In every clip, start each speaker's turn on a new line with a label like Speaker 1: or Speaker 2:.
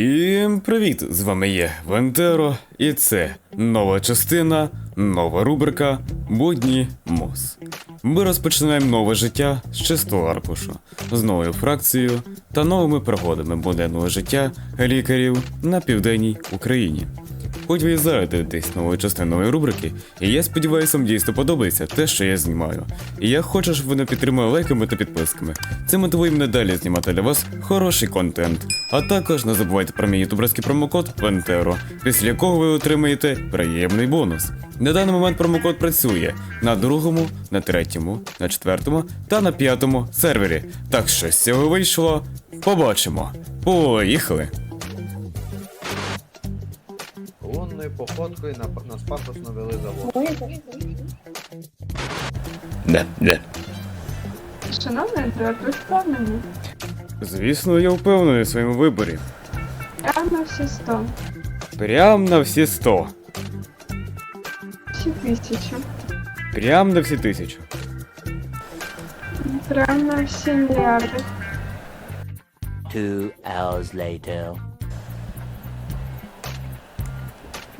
Speaker 1: Всім привіт! З вами є Вентеро, і це нова частина, нова рубрика Будні Мос. Ми розпочинаємо нове життя з чистого аркушу, з новою фракцією та новими пригодами буденного життя лікарів на південній Україні. Хоч ви і зараз дивитесь нової частини рубрики, і я сподіваюся, вам дійсно подобається те, що я знімаю. І я хочу, щоб ви мене підтримали лайками та підписками. Це мотивує мене далі знімати для вас хороший контент. А також не забувайте про мій ютуберський промокод Пентеро, після якого ви отримаєте приємний бонус. На даний момент промокод працює на другому, на третьому, на четвертому та на п'ятому сервері. Так що з цього вийшло. Побачимо. Поїхали!
Speaker 2: Походкою на, нас пафосно вели завод.
Speaker 1: Не, не.
Speaker 3: Шановний Едуард, ви впевнені?
Speaker 1: Звісно, я впевнений у своєму виборі.
Speaker 3: Прямо на всі сто.
Speaker 1: Прям на всі 100.
Speaker 3: Всі тисячі.
Speaker 1: Прям на всі тисячу.
Speaker 3: Прямо на всі мільярди.
Speaker 4: Two hours later.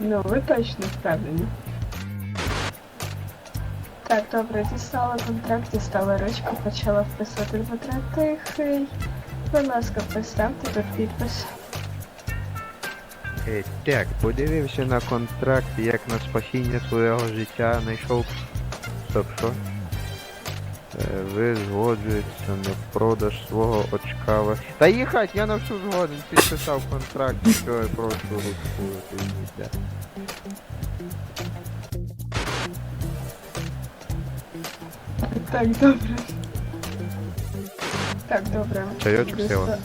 Speaker 3: Ну, ви точно впевнені. Так, добре, дістала контракт, дістала ручку, почала вписувати Дмитра Тихий. Будь ласка, поставте тут підпис.
Speaker 2: Е, так, подивився на контракт, як на спасіння свого життя знайшов. Стоп, що? Е, ви згоджуєтеся на продаж свого очка. ваш- Та їхать, я на все згоден, підписав контракт, що я прошу розповідати.
Speaker 3: Так, добре. Так, добре.
Speaker 2: Чайочок
Speaker 3: Діста-
Speaker 2: сила.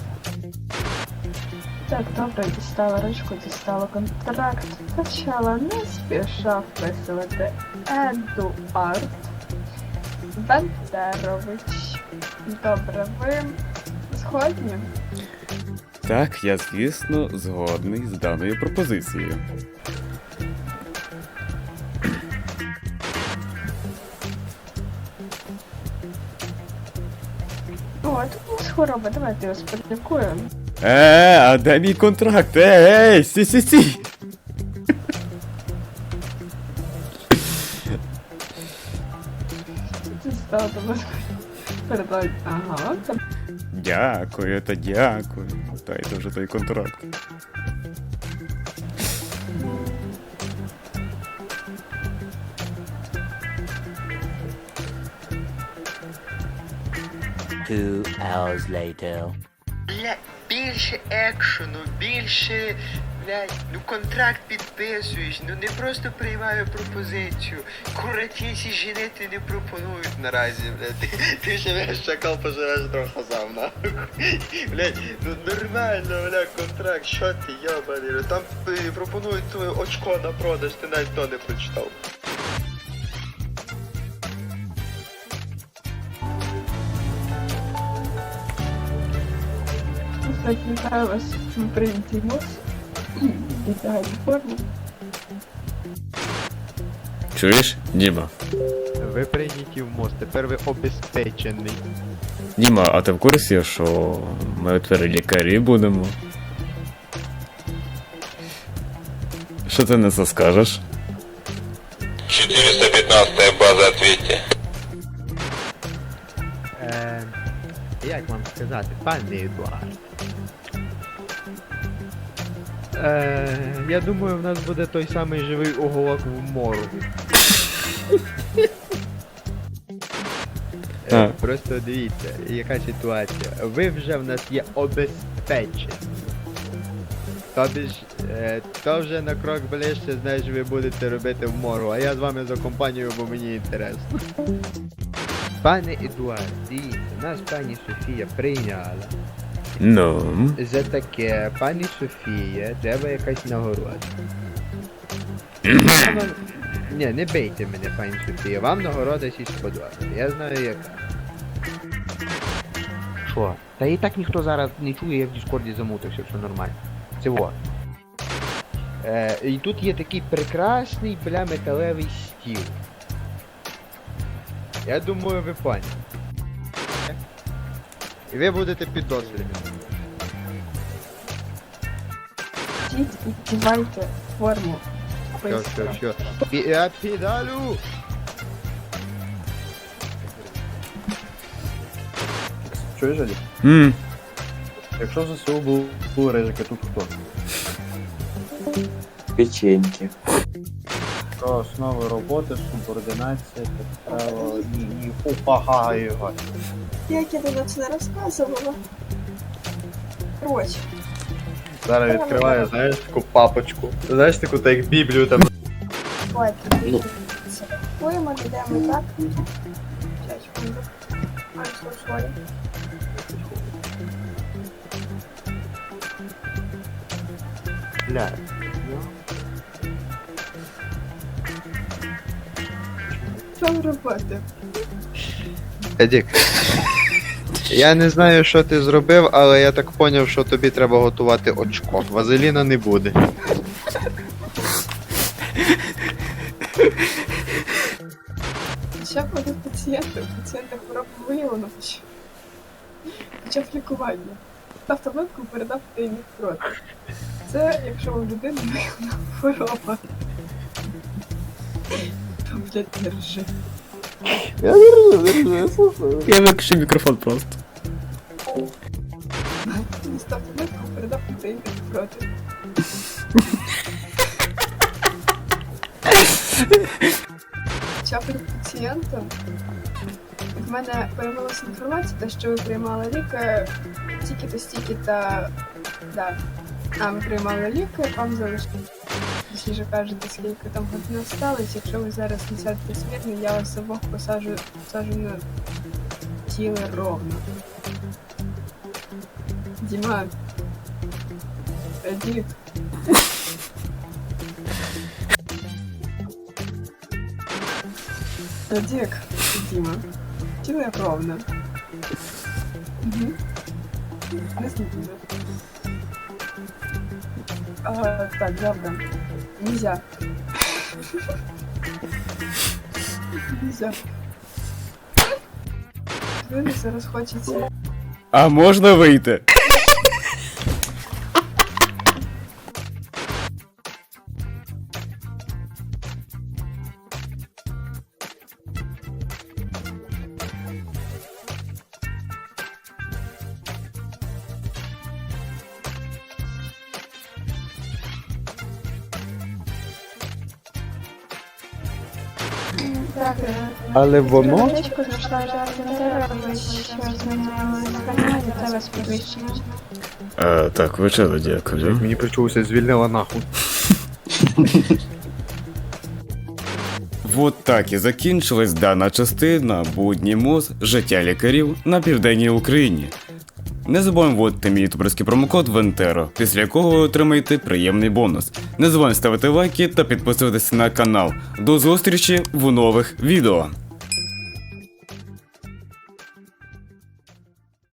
Speaker 3: Так, добре, дістала ручку, дістала контракт. Почала не спіша вписувати Едуард Бендерович. Добре, ви згодні?
Speaker 1: Так, я звісно згодний з даною пропозицією.
Speaker 3: О, тут у нас хвороба, давайте його сподякуємо.
Speaker 1: Е, а де мій контракт? Е, ей, сі
Speaker 3: вас. Передай. Ага,
Speaker 1: Дякую, та дякую. Дайте вже той контракт.
Speaker 4: Two hours later.
Speaker 5: Бля, більше екшену, більше. Блядь, ну контракт підписуєш, ну не просто приймаю пропозицію. Куратісі жінити не пропонують наразі, блядь. Ти, ти живеш чакал, поживеш трохи сам, нахуй. Блядь, ну нормально, блядь, контракт, що ти, йобаний, там е, пропонують твоє очко на продаж, ти навіть то не прочитав.
Speaker 3: в прийнятій МОЗ. Вітаю форму.
Speaker 1: Чуєш, Діма?
Speaker 2: Ви прийняті в мост, тепер ви обезпечений.
Speaker 1: Діма, а ти в курсі, що ми тепер лікарі будемо? Що ти на це скажеш?
Speaker 6: 415 база, ответьте.
Speaker 2: Е, як вам сказати, пане Едуард? Е, я думаю, в нас буде той самий живий уголок в мору. Е, просто дивіться, яка ситуація. Ви вже в нас є обезпечені. Тобі ж, е, то вже на крок ближче, знаєш, ви будете робити в мору, а я з вами за компанію, бо мені інтересно. Пане Едуард, дивіться, нас пані Софія прийняла.
Speaker 1: Ну.
Speaker 2: За таке, пані Софія, треба якась нагорода. Вам- Ні, не бейте мене, пані Софія, вам нагорода сі сподобається, я знаю яка. Що? Та і так ніхто зараз не чує, я в Діскорді замутився, все нормально. Це во. Е, і тут є такий прекрасний, бля, металевий стіл. Я думаю, ви пані. І ви будете підозрювані.
Speaker 3: ідіть і вдівайте форму.
Speaker 2: Все, все, все. Я підалю!
Speaker 7: Чуєш, Жалі?
Speaker 1: Ммм.
Speaker 7: Якщо ЗСУ був у рижики, тут хто?
Speaker 8: Печеньки.
Speaker 7: Про основи роботи, субординація, підправа і, і упага його.
Speaker 3: Як я тобі це не розказувала? Короче,
Speaker 2: Зараз відкриваю, знаєш, таку папочку. Знаєш, таку так як Біблію там.
Speaker 3: давайте Слідкуємо, йдемо так. Сейчас, секунду. I'm so sorry.
Speaker 2: Бля.
Speaker 3: Що ви робите?
Speaker 2: Едік. Я не знаю, що ти зробив, але я так поняв, що тобі треба готувати очко. Вазеліна не буде.
Speaker 3: Ще буде пацієнти, пацієнта хвороба виявлено. Почав лікування. Став таблетку передав тайник крот. Це якщо у людини виявлена хвороба. Та, Блядь, держи.
Speaker 1: Я виключив мікрофон просто.
Speaker 3: Став таблетку передав тайник проти. Хоча перед пацієнтом в мене появилася інформація, те, що ви приймали ліки стільки-то стільки та да. А ви приймали ліки, вам залишилось. Точніше кажете, скільки там годин осталось. Якщо ви зараз не сядете смірно, я вас обох посажу, посажу на тіло ровно. Діма. Дід. Дік, Діма. Тіло ровно. Угу. Не знаю. А, так, добре. Нельзя. Нельзя. Ви зараз хочеться.
Speaker 1: А можна вийти?
Speaker 3: Тебе сповіщення.
Speaker 1: А, так, вичали, дякую.
Speaker 2: Мені причулося, звільнила нахуй.
Speaker 1: От так і закінчилась дана частина будні МОЗ життя лікарів на південній Україні. Не забуваємо вводити мій ютуберський промокод Вентеро, після якого ви отримаєте приємний бонус. Не забуваємо ставити лайки та підписуватися на канал. До зустрічі в нових відео.